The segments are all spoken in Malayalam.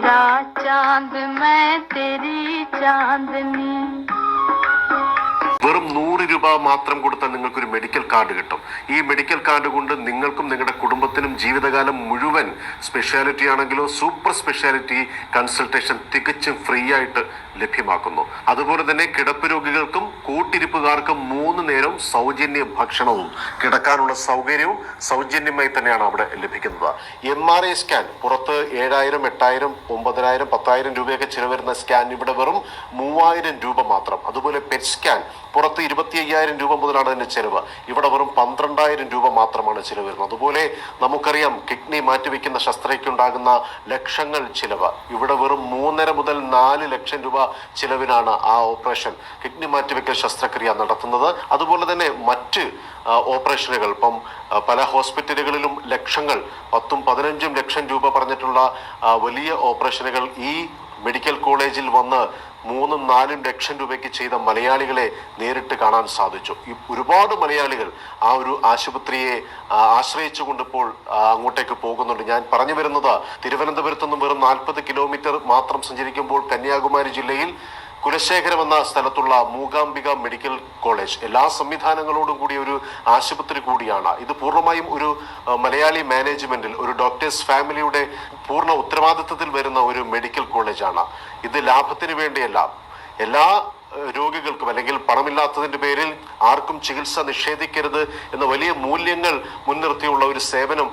मेरा चांद मैं तेरी चांदनी വെറും നൂറ് രൂപ മാത്രം കൊടുത്താൽ നിങ്ങൾക്കൊരു മെഡിക്കൽ കാർഡ് കിട്ടും ഈ മെഡിക്കൽ കാർഡ് കൊണ്ട് നിങ്ങൾക്കും നിങ്ങളുടെ കുടുംബത്തിനും ജീവിതകാലം മുഴുവൻ സ്പെഷ്യാലിറ്റി ആണെങ്കിലോ സൂപ്പർ സ്പെഷ്യാലിറ്റി കൺസൾട്ടേഷൻ തികച്ചും ഫ്രീ ആയിട്ട് ലഭ്യമാക്കുന്നു അതുപോലെ തന്നെ കിടപ്പ് രോഗികൾക്കും കൂട്ടിരിപ്പുകാർക്കും മൂന്ന് നേരം സൗജന്യ ഭക്ഷണവും കിടക്കാനുള്ള സൗകര്യവും സൗജന്യമായി തന്നെയാണ് അവിടെ ലഭിക്കുന്നത്. എം ആർ ഐ സ്കാൻ പുറത്ത് ഏഴായിരം എട്ടായിരം ഒമ്പതിനായിരം പത്തായിരം രൂപയൊക്കെ ചിലവ് വരുന്ന സ്കാൻ ഇവിടെ വെറും മൂവായിരം രൂപ മാത്രം. അതുപോലെ പെറ്റ് സ്കാൻ പുറത്ത് ഇരുപത്തി അയ്യായിരം രൂപ മുതലാണ് അതിന്റെ ചെലവ്. ഇവിടെ വെറും പന്ത്രണ്ടായിരം രൂപ മാത്രമാണ് ചിലവ് വരുന്നത്. അതുപോലെ നമുക്കറിയാം കിഡ്നി മാറ്റിവെക്കുന്ന ശസ്ത്രയ്ക്കുണ്ടാകുന്ന ലക്ഷങ്ങൾ ചിലവ്. ഇവിടെ വെറും നാല് ലക്ഷം രൂപ ചിലവിനാണ് ആ ഓപ്പറേഷൻ. കിഡ്നി മാറ്റിവെക്കൽ ശസ്ത്രക്രിയ നടത്തുന്നത്. അതുപോലെ തന്നെ മറ്റ് ഓപ്പറേഷനുകൾ. ഇപ്പം പല ഹോസ്പിറ്റലുകളിലും ലക്ഷങ്ങൾ പത്തും പതിനഞ്ചും ലക്ഷം രൂപ പറഞ്ഞിട്ടുള്ള വലിയ ഓപ്പറേഷനുകൾ ഈ മെഡിക്കൽ കോളേജിൽ വന്ന് മൂന്നും നാലും ലക്ഷം രൂപയ്ക്ക് ചെയ്ത മലയാളികളെ നേരിട്ട് കാണാൻ സാധിച്ചു. ഈ ഒരുപാട് മലയാളികൾ ആ ഒരു ആശുപത്രിയെ ആശ്രയിച്ചു കൊണ്ടിപ്പോൾ അങ്ങോട്ടേക്ക് പോകുന്നുണ്ട്. ഞാൻ പറഞ്ഞു വരുന്നത് തിരുവനന്തപുരത്ത് നിന്നും വെറും നാൽപ്പത് കിലോമീറ്റർ മാത്രം സഞ്ചരിക്കുമ്പോൾ കന്യാകുമാരി ജില്ലയിൽ കുലശേഖരം എന്ന സ്ഥലത്തുള്ള മൂകാംബിക മെഡിക്കൽ കോളേജ്. എല്ലാ സംവിധാനങ്ങളോടും കൂടിയ ഒരു ആശുപത്രി കൂടിയാണ്. ഇത് പൂർണമായും ഒരു മലയാളി മാനേജ്മെന്റിൽ ഒരു ഡോക്ടേഴ്സ് ഫാമിലിയുടെ പൂർണ ഉത്തരവാദിത്വത്തിൽ വരുന്ന ഒരു മെഡിക്കൽ കോളേജാണ് ഇത് ലാഭത്തിന് വേണ്ടിയല്ല. എല്ലാ രോഗികൾക്കും അല്ലെങ്കിൽ പണമില്ലാത്തതിന്റെ പേരിൽ ആർക്കും ചികിത്സ നിഷേധിക്കരുത് എന്ന വലിയ മൂല്യങ്ങൾ മുൻനിർത്തിയുള്ള ഒരു സേവനം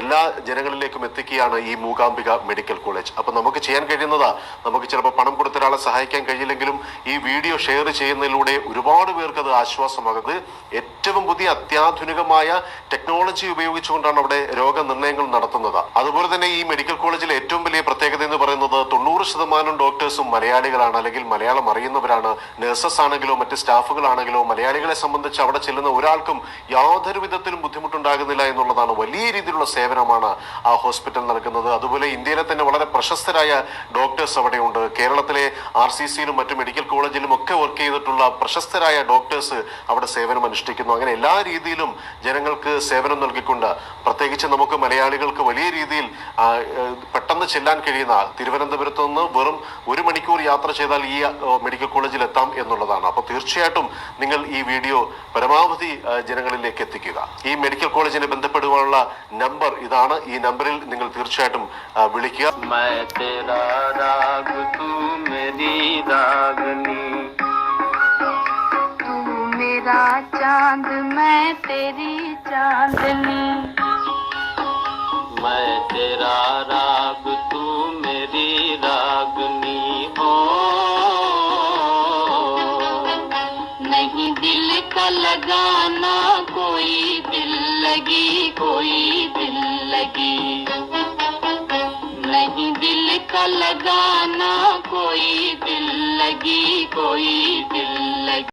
എല്ലാ ജനങ്ങളിലേക്കും എത്തിക്കുകയാണ് ഈ മൂകാംബിക മെഡിക്കൽ കോളേജ്. അപ്പോൾ നമുക്ക് ചെയ്യാൻ കഴിയുന്നത് നമുക്ക് ചിലപ്പോൾ പണം കൊടുത്ത ഒരാളെ സഹായിക്കാൻ കഴിയില്ലെങ്കിലും ഈ വീഡിയോ ഷെയർ ചെയ്യുന്നതിലൂടെ ഒരുപാട് പേർക്ക് അത് ആശ്വാസമാകുന്നത്. ഏറ്റവും പുതിയ അത്യാധുനികമായ ടെക്നോളജി ഉപയോഗിച്ചുകൊണ്ടാണ് അവിടെ രോഗനിർണയങ്ങൾ നടത്തുന്നത്. അതുപോലെ തന്നെ ഈ മെഡിക്കൽ കോളേജിലെ ഏറ്റവും വലിയ പ്രത്യേകത എന്ന് പറയുന്നത് തൊണ്ണൂറ് ശതമാനം ഡോക്ടേഴ്സും മലയാളികളാണ് അല്ലെങ്കിൽ മലയാളം അറിയുന്നവരാണ്. നഴ്സസ് ആണെങ്കിലോ മറ്റ് സ്റ്റാഫുകളാണെങ്കിലോ മലയാളികളെ സംബന്ധിച്ച് അവിടെ ചെല്ലുന്ന ഒരാൾക്കും യാതൊരു വിധത്തിലും ബുദ്ധിമുട്ടുണ്ടാകുന്നില്ല എന്നുള്ളതാണ് വലിയ രീതിയിലുള്ള സേവനമാണ് ആ ഹോസ്പിറ്റൽ നൽകുന്നത് അതുപോലെ ഇന്ത്യയിലെ തന്നെ വളരെ പ്രശസ്തരായ ഡോക്ടേഴ്സ് അവിടെയുണ്ട്. കേരളത്തിലെ ആർ സി സിയിലും മറ്റു മെഡിക്കൽ കോളേജിലും ഒക്കെ വർക്ക് ചെയ്തിട്ടുള്ള പ്രശസ്തരായ ഡോക്ടേഴ്സ് അവിടെ സേവനം അനുഷ്ഠിക്കുന്നു. അങ്ങനെ എല്ലാ രീതിയിലും ജനങ്ങൾക്ക് സേവനം നൽകിക്കൊണ്ട് പ്രത്യേകിച്ച് നമുക്ക് മലയാളികൾക്ക് വലിയ രീതിയിൽ പെട്ടെന്ന് ചെല്ലാൻ കഴിയുന്ന തിരുവനന്തപുരത്ത് നിന്ന് വെറും ഒരു മണിക്കൂർ യാത്ര ചെയ്താൽ ഈ ആ, മെഡിക്കൽ കോളേജിൽ എത്താം എന്നുള്ളതാണ് അപ്പോൾ തീർച്ചയായിട്ടും നിങ്ങൾ ഈ വീഡിയോ പരമാവധി ആ, ജനങ്ങളിലേക്ക് എത്തിക്കുക ഈ മെഡിക്കൽ കോളേജിനെ ബന്ധപ്പെടുവാനുള്ള നമ്പർ ഇതാണ് ഈ നമ്പറിൽ നിങ്ങൾ തീർച്ചയായിട്ടും ആ, വിളിക്കുക मैं तेरा राग तू मेरी रागनी तू मेरा चांद मैं तेरी चांदनी लगाना कोई दिल लगी, कोई दिल लगी। नहीं दिल का लगाना कोई दिल लगी, कोई दिल लगी।